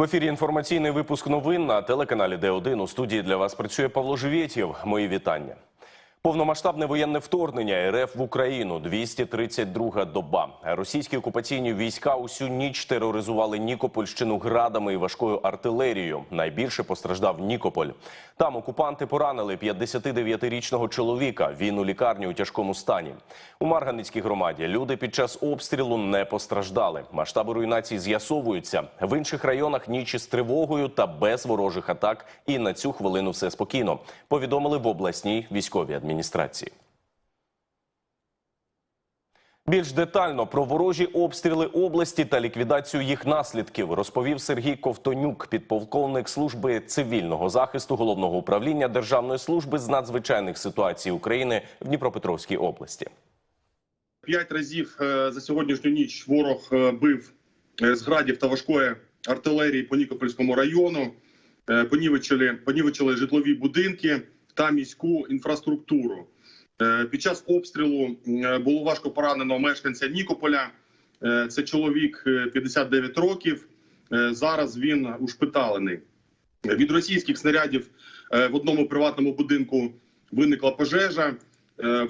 В ефірі інформаційний випуск новин на телеканалі Д1. У студії для вас працює Павло Живєтєв. Мої вітання. Повномасштабне воєнне вторгнення РФ в Україну 232 доба. Російські окупаційні війська усю ніч тероризували Нікопольщину градами і важкою артилерією. Найбільше постраждав Нікополь. Там окупанти поранили 59-річного чоловіка. Він у лікарні у тяжкому стані. У Марганицькій громаді люди під час обстрілу не постраждали. Масштаби руйнації з'ясовуються в інших районах. Ніч із тривогою та без ворожих атак. І на цю хвилину все спокійно. Повідомили в обласній військовій адміністрації. Більш детально про ворожі обстріли області та ліквідацію їх наслідків розповів Сергій Ковтонюк, підполковник служби цивільного захисту головного управління Державної служби з надзвичайних ситуацій України в Дніпропетровській області. П'ять разів е, за сьогоднішню ніч ворог е, бив е, з градів та важкої артилерії по Нікопольському району. Понівечили, понівечили житлові будинки та міську інфраструктуру. Е, Під час обстрілу було важко поранено мешканця Нікополя. Е, Це чоловік е, 59 років. Е, Зараз він ушпиталений. Від російських снарядів в одному приватному будинку виникла пожежа.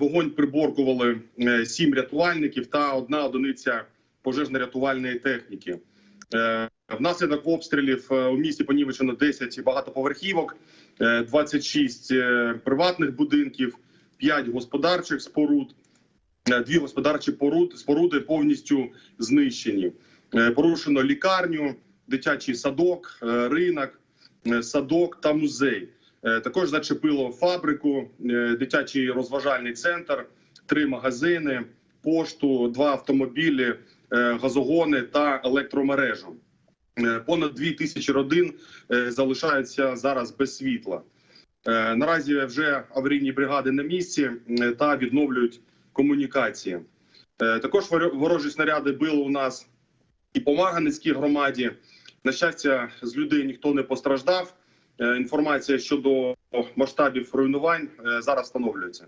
Вогонь приборкували сім рятувальників та одна одиниця пожежно-рятувальної техніки. Внаслідок обстрілів у місті понівечено 10 багатоповерхівок, 26 е, приватних будинків, 5 господарчих споруд. Е, Дві господарчі поруд- споруди повністю знищені. Е, Порушено лікарню, дитячий садок, е, ринок, е, садок та музей. Е, Також зачепило фабрику, е, дитячий розважальний центр, три магазини, пошту, два автомобілі, е, газогони та електромережу. Е, Понад дві тисячі родин е, залишаються зараз без світла. Е, Наразі вже аварійні бригади на місці та відновлюють комунікації. Також воро- ворожі снаряди били у нас і по Марганицькій громаді. На щастя, з людей ніхто не постраждав. Інформація щодо масштабів руйнувань зараз встановлюється.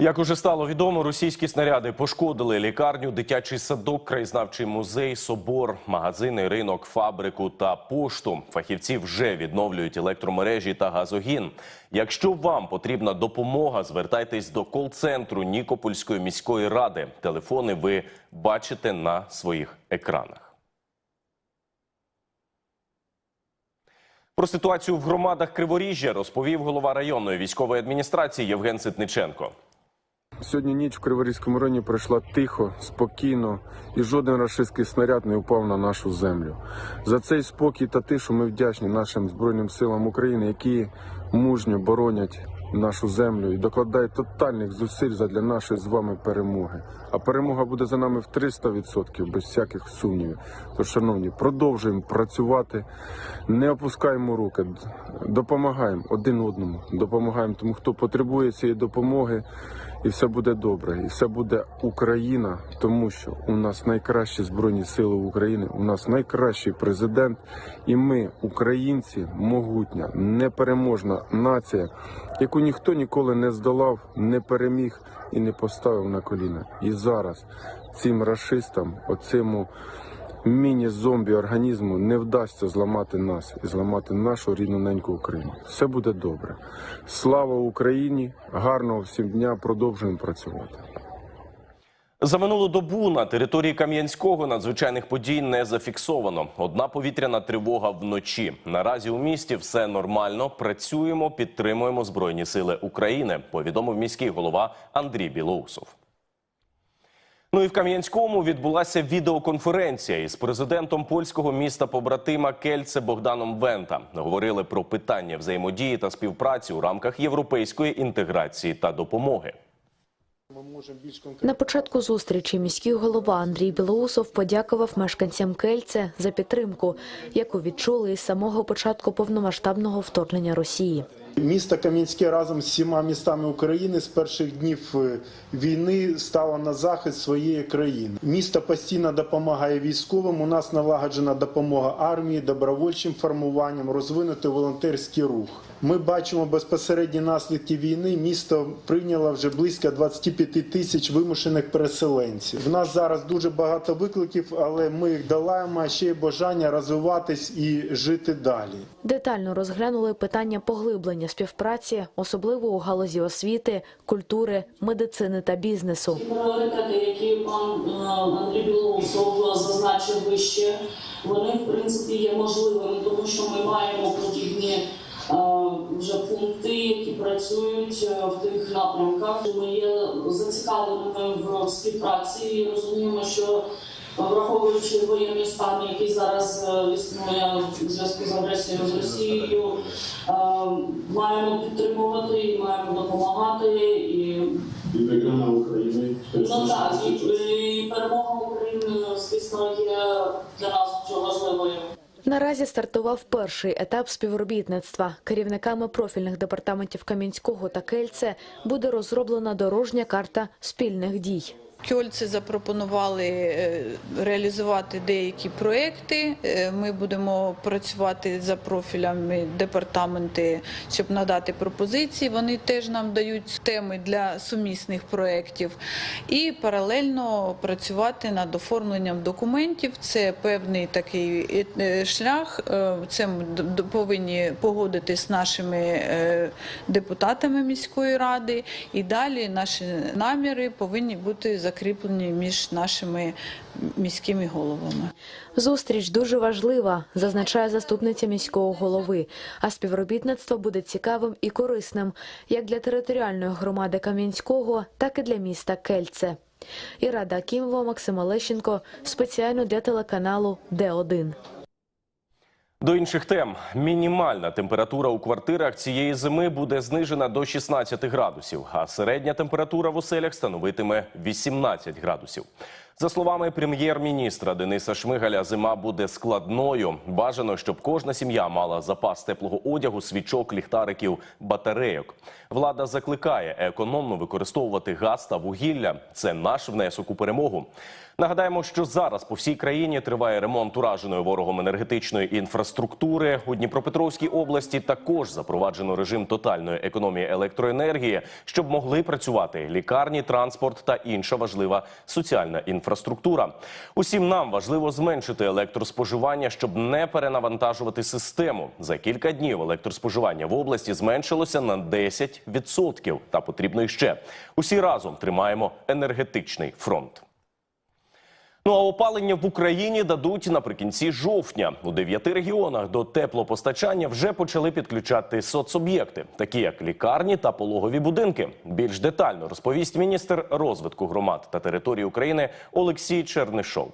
Як уже стало відомо, російські снаряди пошкодили лікарню, дитячий садок, краєзнавчий музей, собор, магазини, ринок, фабрику та пошту. Фахівці вже відновлюють електромережі та газогін. Якщо вам потрібна допомога, звертайтесь до кол-центру Нікопольської міської ради. Телефони ви бачите на своїх екранах. Про ситуацію в громадах Криворіжжя розповів голова районної військової адміністрації Євген Ситниченко. Сьогодні ніч в Криворізькому районі пройшла тихо, спокійно, і жоден рашистський снаряд не впав на нашу землю. За цей спокій та тишу ми вдячні нашим збройним силам України, які мужньо боронять нашу землю і докладають тотальних зусиль задля нашої з вами перемоги. А перемога буде за нами в 300%, без всяких сумнівів. Тож, шановні, продовжуємо працювати, не опускаємо руки, допомагаємо один одному, допомагаємо тому, хто потребує цієї допомоги. І все буде добре, і все буде Україна, тому що у нас найкращі збройні сили України, у нас найкращий президент, і ми, українці, могутня, непереможна нація, яку ніхто ніколи не здолав, не переміг і не поставив на коліна. І зараз цим расистам, оцему міні-зомбі організму не вдасться зламати нас і зламати нашу рідну неньку Україну. Все буде добре. Слава Україні! Гарного всім дня! Продовжуємо працювати. За минулу добу на території Кам'янського надзвичайних подій не зафіксовано. Одна повітряна тривога вночі. Наразі у місті все нормально. Працюємо, підтримуємо збройні сили України. Повідомив міський голова Андрій Білоусов. Ну і в Кам'янському відбулася відеоконференція із президентом польського міста побратима Кельце Богданом Вента. Говорили про питання взаємодії та співпраці у рамках європейської інтеграції та допомоги. На початку зустрічі міський голова Андрій Білоусов подякував мешканцям Кельце за підтримку, яку відчули із самого початку повномасштабного вторгнення Росії. Місто Кам'янське разом з всіма містами України з перших днів е, війни стало на захист своєї країни. Місто постійно допомагає військовим. У нас налагоджена допомога армії, добровольчим формуванням, розвинути волонтерський рух. Ми бачимо безпосередні наслідки війни. Місто прийняло вже близько 25 тисяч вимушених переселенців. В нас зараз дуже багато викликів, але ми їх долаємо. а Ще є бажання розвиватись і жити далі. Детально розглянули питання поглиблення співпраці, особливо у галузі освіти, культури, медицини та бізнесу. Пріоритети, які пан е, Андрій Білоусов зазначив вище, вони в принципі є можливими, тому що ми маємо подібні е, які працюють е, в тих напрямках. Ми є зацікавленими в співпраці і розуміємо, що е, враховуючи воєнний стан, який зараз е, існує в зв'язку з агресією з Росією, маємо підтримувати і маємо допомагати і І перемога України. Ну так, і, перемога України, звісно, є для нас. Наразі стартував перший етап співробітництва. Керівниками профільних департаментів Кам'янського та Кельце буде розроблена дорожня карта спільних дій. Кьольці запропонували е, реалізувати деякі проекти. Е, Ми будемо працювати за профілями департаменти, щоб надати пропозиції. Вони теж нам дають теми для сумісних проєктів. І паралельно працювати над оформленням документів. Це певний такий е, шлях. Це ми повинні погодити з нашими депутатами міської ради. І далі наші наміри повинні бути закріплені між нашими міськими головами. Зустріч дуже важлива, зазначає заступниця міського голови. А співробітництво буде цікавим і корисним як для територіальної громади Кам'янського, так і для міста Кельце. Ірада Кімво, Максим Олещенко спеціально для телеканалу Д1. До інших тем мінімальна температура у квартирах цієї зими буде знижена до 16 градусів, а середня температура в оселях становитиме 18 градусів. За словами прем'єр-міністра Дениса Шмигаля, зима буде складною. Бажано, щоб кожна сім'я мала запас теплого одягу, свічок, ліхтариків, батарейок. Влада закликає економно використовувати газ та вугілля. Це наш внесок у перемогу. Нагадаємо, що зараз по всій країні триває ремонт ураженої ворогом енергетичної інфраструктури. У Дніпропетровській області також запроваджено режим тотальної економії електроенергії, щоб могли працювати лікарні, транспорт та інша важлива соціальна інфраструктура. Усім нам важливо зменшити електроспоживання, щоб не перенавантажувати систему. За кілька днів електроспоживання в області зменшилося на 10%. Та потрібно іще. Усі разом тримаємо енергетичний фронт. Ну а опалення в Україні дадуть наприкінці жовтня. У дев'яти регіонах до теплопостачання вже почали підключати соцоб'єкти, такі як лікарні та пологові будинки. Більш детально розповість міністр розвитку громад та території України Олексій Чернишов.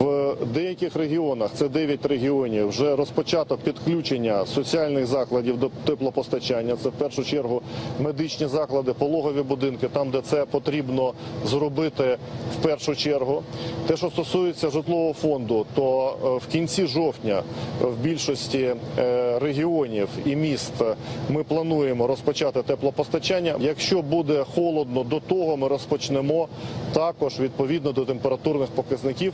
В деяких регіонах, це 9 регіонів, вже розпочато підключення соціальних закладів до теплопостачання. Це в першу чергу медичні заклади, пологові будинки, там, де це потрібно зробити в першу чергу. Те, що стосується житлового фонду, то е, в кінці жовтня в більшості е, регіонів і міст ми плануємо розпочати теплопостачання. Якщо буде холодно до того, ми розпочнемо також відповідно до температурних показників.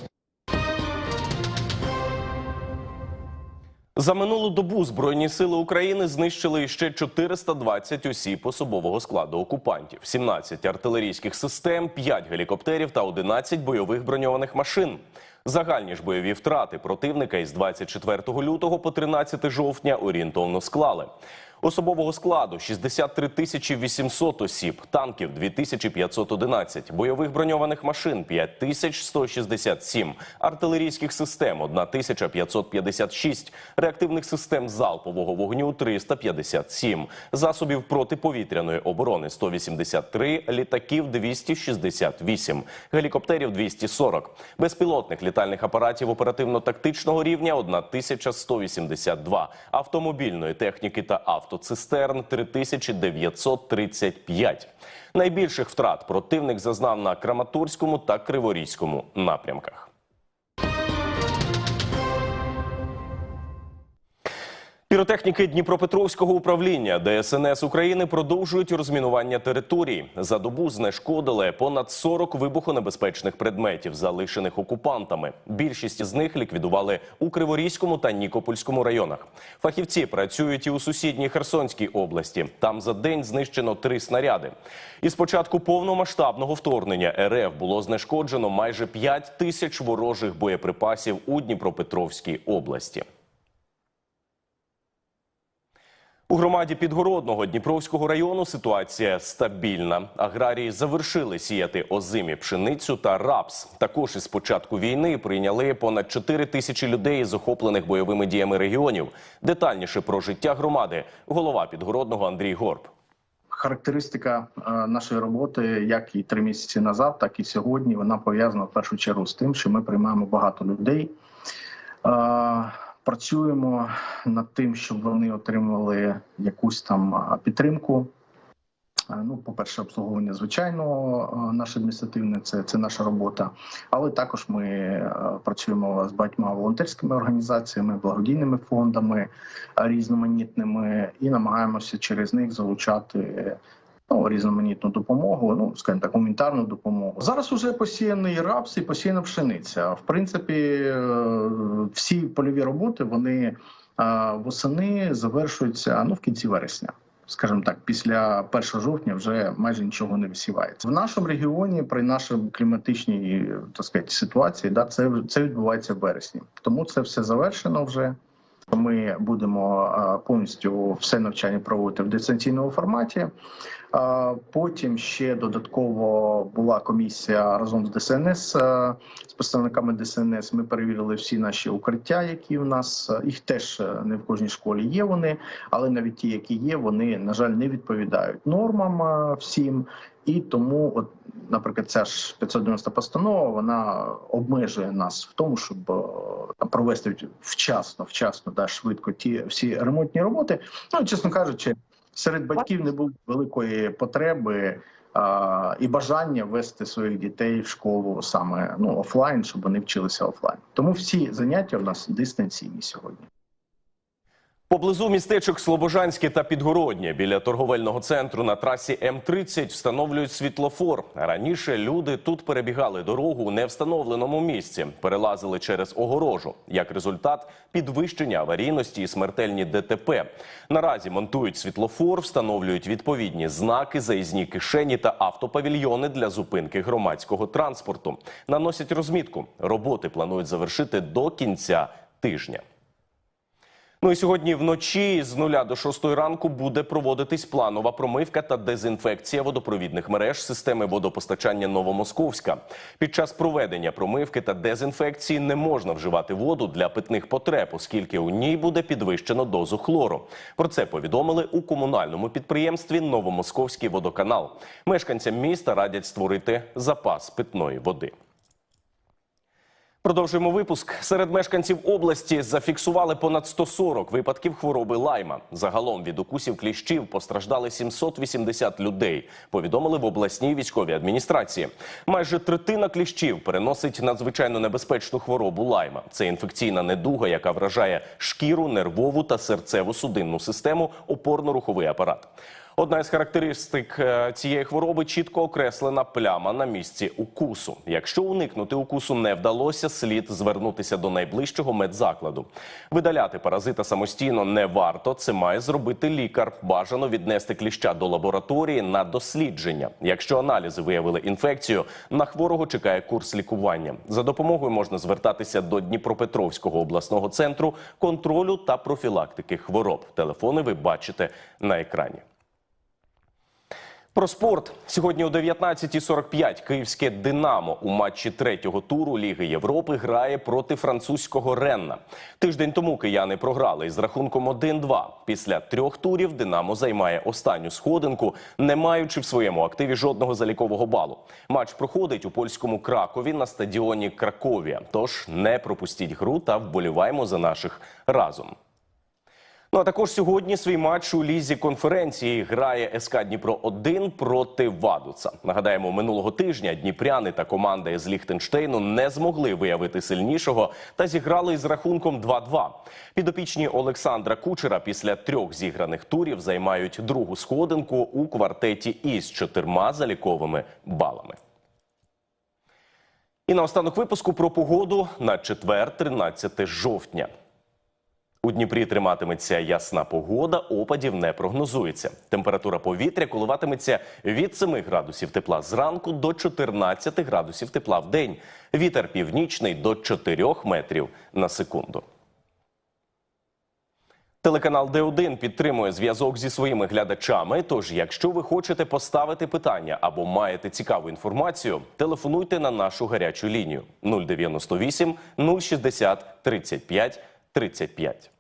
За минулу добу Збройні сили України знищили ще 420 осіб особового складу окупантів, 17 артилерійських систем, 5 гелікоптерів та 11 бойових броньованих машин. Загальні ж бойові втрати противника із 24 лютого по 13 жовтня орієнтовно склали. Особового складу 63 тисячі 800 осіб, танків 2511, бойових броньованих машин 5167, артилерійських систем 1556, реактивних систем залпового вогню 357, засобів протиповітряної оборони 183, літаків 268, гелікоптерів 240, безпілотних літальних апаратів оперативно-тактичного рівня 1182, автомобільної техніки та автоцистерн 3935. Найбільших втрат противник зазнав на Краматорському та Криворізькому напрямках. Піротехніки Дніпропетровського управління ДСНС України продовжують розмінування територій. За добу знешкодили понад 40 вибухонебезпечних предметів, залишених окупантами. Більшість з них ліквідували у Криворізькому та Нікопольському районах. Фахівці працюють і у сусідній Херсонській області. Там за день знищено три снаряди. Із початку повномасштабного вторгнення РФ було знешкоджено майже 5 тисяч ворожих боєприпасів у Дніпропетровській області. У громаді Підгородного Дніпровського району ситуація стабільна. Аграрії завершили сіяти озимі пшеницю та рапс. Також із початку війни прийняли понад 4 тисячі людей із охоплених бойовими діями регіонів. Детальніше про життя громади голова Підгородного Андрій Горб. Характеристика е, нашої роботи, як і три місяці назад, так і сьогодні, вона пов'язана в першу чергу з тим, що ми приймаємо багато людей. Працюємо над тим, щоб вони отримували якусь там підтримку. Е, Ну, по-перше, обслуговування звичайно, е, наше адміністративне це, це наша робота. Але також ми е, працюємо з багатьма волонтерськими організаціями, благодійними фондами різноманітними і намагаємося через них залучати. Ну, різноманітну допомогу, ну скажімо так, гуманітарну допомогу. Зараз уже посіяний рапс і посіяна пшениця. В принципі, е, всі польові роботи вони е, восени завершуються ну в кінці вересня. Скажімо так, після 1 жовтня вже майже нічого не висівається. В нашому регіоні при нашій кліматичній так сказати, ситуації, да, це це відбувається в вересні. Тому це все завершено вже. Ми будемо е, повністю все навчання проводити в дистанційному форматі. Е, Потім ще додатково була комісія разом з ДСНС е, з представниками ДСНС. Ми перевірили всі наші укриття, які у нас їх теж не в кожній школі є. Вони, але навіть ті, які є, вони на жаль не відповідають нормам всім. І тому, от, наприклад, ця ж 590 постанова вона обмежує нас в тому, щоб е, там провести вчасно, вчасно да швидко ті всі ремонтні роботи. Ну чесно кажучи, серед батьків не було великої потреби і бажання вести своїх дітей в школу саме ну офлайн, щоб вони вчилися офлайн. Тому всі заняття в нас дистанційні сьогодні. Поблизу містечок Слобожанське та Підгороднє біля торговельного центру на трасі М30 встановлюють світлофор. Раніше люди тут перебігали дорогу у невстановленому місці, перелазили через огорожу. Як результат, підвищення аварійності і смертельні ДТП. Наразі монтують світлофор, встановлюють відповідні знаки, заїзні кишені та автопавільйони для зупинки громадського транспорту. Наносять розмітку. Роботи планують завершити до кінця тижня. Ну і сьогодні вночі з нуля до шостої ранку буде проводитись планова промивка та дезінфекція водопровідних мереж системи водопостачання Новомосковська. Під час проведення промивки та дезінфекції не можна вживати воду для питних потреб, оскільки у ній буде підвищено дозу хлору. Про це повідомили у комунальному підприємстві Новомосковський водоканал. Мешканцям міста радять створити запас питної води. Продовжуємо випуск. Серед мешканців області зафіксували понад 140 випадків хвороби лайма. Загалом від укусів кліщів постраждали 780 людей. Повідомили в обласній військовій адміністрації. Майже третина кліщів переносить надзвичайно небезпечну хворобу лайма. Це інфекційна недуга, яка вражає шкіру, нервову та серцево-судинну систему, опорно-руховий апарат. Одна із характеристик е, цієї хвороби чітко окреслена пляма на місці укусу. Якщо уникнути укусу не вдалося, слід звернутися до найближчого медзакладу. Видаляти паразита самостійно не варто. Це має зробити лікар. Бажано віднести кліща до лабораторії на дослідження. Якщо аналізи виявили інфекцію, на хворого чекає курс лікування. За допомогою можна звертатися до Дніпропетровського обласного центру контролю та профілактики хвороб. Телефони ви бачите на екрані. Про спорт сьогодні о 19.45 київське Динамо у матчі третього туру Ліги Європи грає проти французького Ренна. Тиждень тому кияни програли із рахунком 1-2. Після трьох турів Динамо займає останню сходинку, не маючи в своєму активі жодного залікового балу. Матч проходить у польському Кракові на стадіоні Краковія. Тож не пропустіть гру та вболіваємо за наших разом. Ну а також сьогодні свій матч у лізі конференції грає СК Дніпро 1 проти Вадуца. Нагадаємо, минулого тижня Дніпряни та команда із Ліхтенштейну не змогли виявити сильнішого та зіграли із рахунком 2-2. Підопічні Олександра Кучера після трьох зіграних турів займають другу сходинку у квартеті із чотирма заліковими балами. І наостанок випуску про погоду на четвер, 13 жовтня. У Дніпрі триматиметься ясна погода, опадів не прогнозується. Температура повітря коливатиметься від 7 градусів тепла зранку до 14 градусів тепла в день. Вітер північний до 4 метрів на секунду. Телеканал Д1 підтримує зв'язок зі своїми глядачами. Тож, якщо ви хочете поставити питання або маєте цікаву інформацію, телефонуйте на нашу гарячу лінію 098 060 35 35.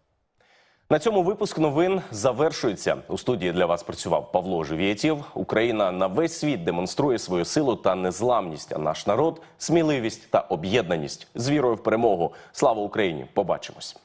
На цьому випуск новин завершується. У студії для вас працював Павло Живєтєв. Україна на весь світ демонструє свою силу та незламність. А наш народ сміливість та об'єднаність з вірою в перемогу. Слава Україні! Побачимось.